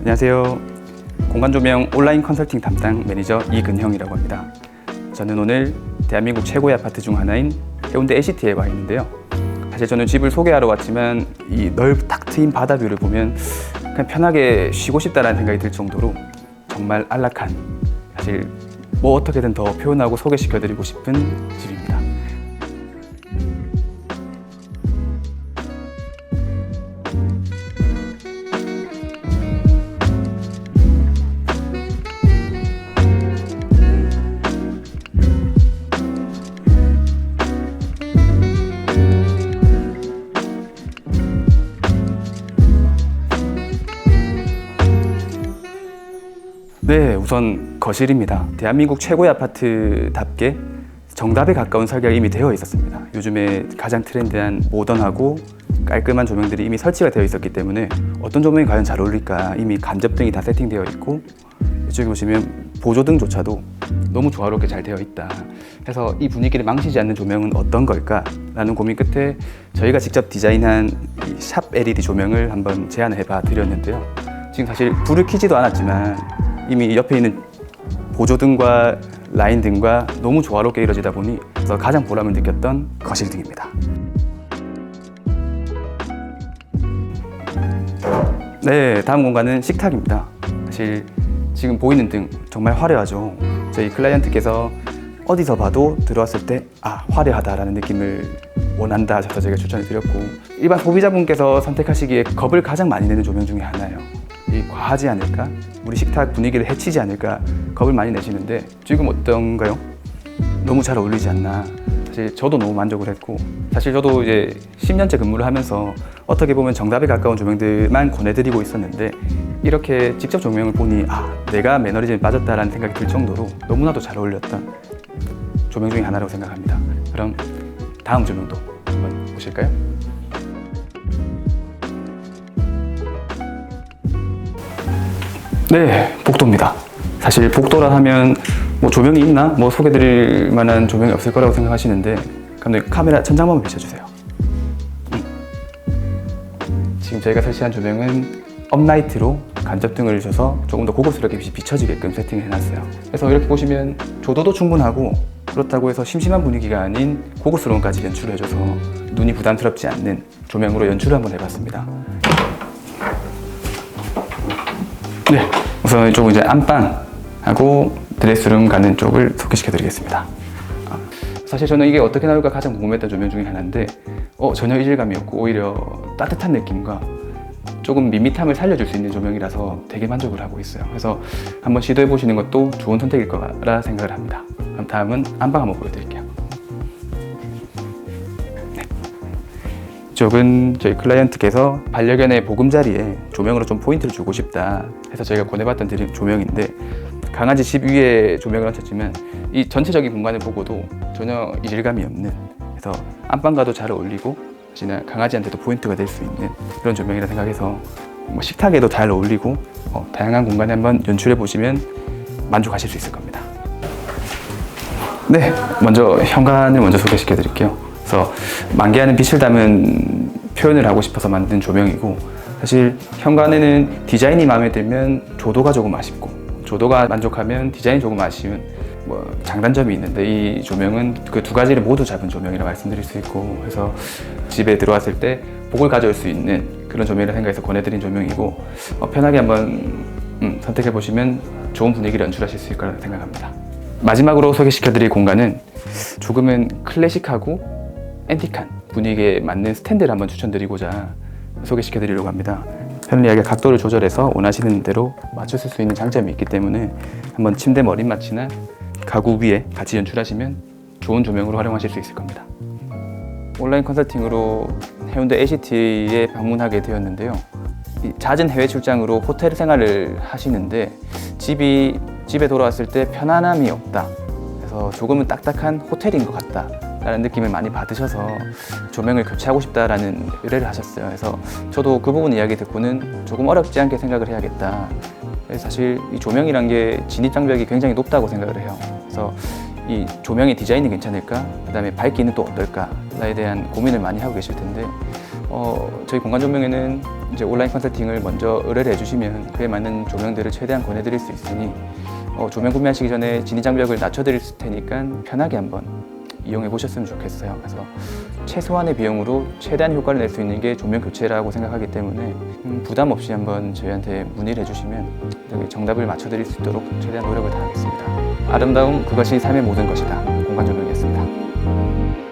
안녕하세요. 공간 조명 온라인 컨설팅 담당 매니저 이근형이라고 합니다. 저는 오늘 대한민국 최고의 아파트 중 하나인 해운대 LCT에 와 있는데요. 사실 저는 집을 소개하러 왔지만 이 넓 탁 트인 바다 뷰를 보면 그냥 편하게 쉬고 싶다라는 생각이 들 정도로 정말 안락한 사실 뭐 어떻게든 더 표현하고 소개시켜드리고 싶은 집입니다. 네, 우선 거실입니다. 대한민국 최고의 아파트답게 정답에 가까운 설계가 이미 되어 있었습니다. 요즘에 가장 트렌드한 모던하고 깔끔한 조명들이 이미 설치가 되어 있었기 때문에 어떤 조명이 과연 잘 어울릴까 이미 간접등이 다 세팅되어 있고 이쪽에 보시면 보조등조차도 너무 조화롭게 잘 되어 있다. 해서 이 분위기를 망치지 않는 조명은 어떤 걸까? 라는 고민 끝에 저희가 직접 디자인한 이샵 LED 조명을 한번 제안을 해봐 드렸는데요. 지금 사실 불을 켜지도 않았지만 이미 옆에 있는 보조등과 라인 등과 너무 조화롭게 이루어지다 보니 그래서 가장 보람을 느꼈던 거실 등입니다. 네, 다음 공간은 식탁입니다. 사실 지금 보이는 등 정말 화려하죠. 저희 클라이언트께서 어디서 봐도 들어왔을 때 아, 화려하다라는 느낌을 원한다 하셔서 제가 추천을 드렸고 일반 소비자분께서 선택하시기에 겁을 가장 많이 내는 조명 중에 하나예요. 이 과하지 않을까? 우리 식탁 분위기를 해치지 않을까? 겁을 많이 내시는데 지금 어떤가요? 너무 잘 어울리지 않나? 사실 저도 너무 만족을 했고 사실 저도 이제 10년째 근무를 하면서 어떻게 보면 정답에 가까운 조명들만 권해드리고 있었는데 이렇게 직접 조명을 보니 아 내가 매너리즘에 빠졌다라는 생각이 들 정도로 너무나도 잘 어울렸던 조명 중에 하나라고 생각합니다. 그럼 다음 조명도 한번 보실까요? 네, 복도입니다. 사실 복도라 하면 뭐 조명이 있나? 뭐 소개드릴 만한 조명이 없을 거라고 생각하시는데 감독님 카메라 천장만 비춰주세요. 음. 지금 저희가 설치한 조명은 업라이트로 간접등을 줘서 조금 더 고급스럽게 비춰지게끔 세팅을 해놨어요. 그래서 이렇게 보시면 조도도 충분하고 그렇다고 해서 심심한 분위기가 아닌 고급스러움까지 연출을 해줘서 눈이 부담스럽지 않는 조명으로 연출을 한번 해봤습니다. 네, 우선 이쪽은 이제 안방하고 드레스룸 가는 쪽을 소개시켜 드리겠습니다. 아, 사실 저는 이게 어떻게 나올까 가장 궁금했던 조명 중에 하나인데 어, 전혀 이질감이 없고 오히려 따뜻한 느낌과 조금 밋밋함을 살려줄 수 있는 조명이라서 되게 만족을 하고 있어요. 그래서 한번 시도해 보시는 것도 좋은 선택일 거라 생각을 합니다. 그럼 다음은 안방 한번 보여드릴게요. 이쪽은 저희 클라이언트께서 반려견의 보금자리에 조명으로 좀 포인트를 주고 싶다 해서 저희가 권해봤던 조명인데 강아지 집 위에 조명을 얹혔지만 이 전체적인 공간을 보고도 전혀 이질감이 없는 그래서 안방과도 잘 어울리고 강아지한테도 포인트가 될 수 있는 그런 조명이라 생각해서 뭐 식탁에도 잘 어울리고 어, 다양한 공간에 한번 연출해 보시면 만족하실 수 있을 겁니다. 네, 먼저 현관을 먼저 소개시켜 드릴게요. 그래서 만개하는 빛을 담은 표현을 하고 싶어서 만든 조명이고 사실 현관에는 디자인이 마음에 들면 조도가 조금 아쉽고 조도가 만족하면 디자인이 조금 아쉬운 뭐 장단점이 있는데 이 조명은 그 두 가지를 모두 잡은 조명이라 말씀드릴 수 있고 그래서 집에 들어왔을 때 복을 가져올 수 있는 그런 조명이라 생각해서 권해드린 조명이고 어, 편하게 한번 음, 선택해 보시면 좋은 분위기를 연출하실 수 있을 거라 생각합니다. 마지막으로 소개시켜드릴 공간은 조금은 클래식하고 앤틱한 분위기에 맞는 스탠드를 한번 추천드리고자 소개시켜 드리려고 합니다. 편리하게 각도를 조절해서 원하시는 대로 맞추실 수 있는 장점이 있기 때문에 한번 침대 머릿맡이나 가구 위에 같이 연출하시면 좋은 조명으로 활용하실 수 있을 겁니다. 온라인 컨설팅으로 해운대 LCT에 방문하게 되었는데요. 이 잦은 해외 출장으로 호텔 생활을 하시는데 집이 집에 돌아왔을 때 편안함이 없다. 그래서 조금은 딱딱한 호텔인 것 같다. 라는 느낌을 많이 받으셔서 조명을 교체하고 싶다라는 의뢰를 하셨어요. 그래서 저도 그 부분 이야기 듣고는 조금 어렵지 않게 생각을 해야겠다. 사실 이 조명이란 게 진입 장벽이 굉장히 높다고 생각을 해요. 그래서 이 조명의 디자인이 괜찮을까? 그다음에 밝기는 또 어떨까?에 대한 고민을 많이 하고 계실 텐데 어, 저희 공간 조명에는 이제 온라인 컨설팅을 먼저 의뢰를 해주시면 그에 맞는 조명들을 최대한 권해드릴 수 있으니 어, 조명 구매하시기 전에 진입 장벽을 낮춰드릴 테니까 편하게 한번 이용해 보셨으면 좋겠어요. 그래서 최소한의 비용으로 최대한 효과를 낼 수 있는 게 조명 교체라고 생각하기 때문에 음, 부담 없이 한번 저희한테 문의를 해주시면 정답을 맞춰드릴 수 있도록 최대한 노력을 다하겠습니다. 아름다움 그것이 삶의 모든 것이다. 공간 조명이었습니다.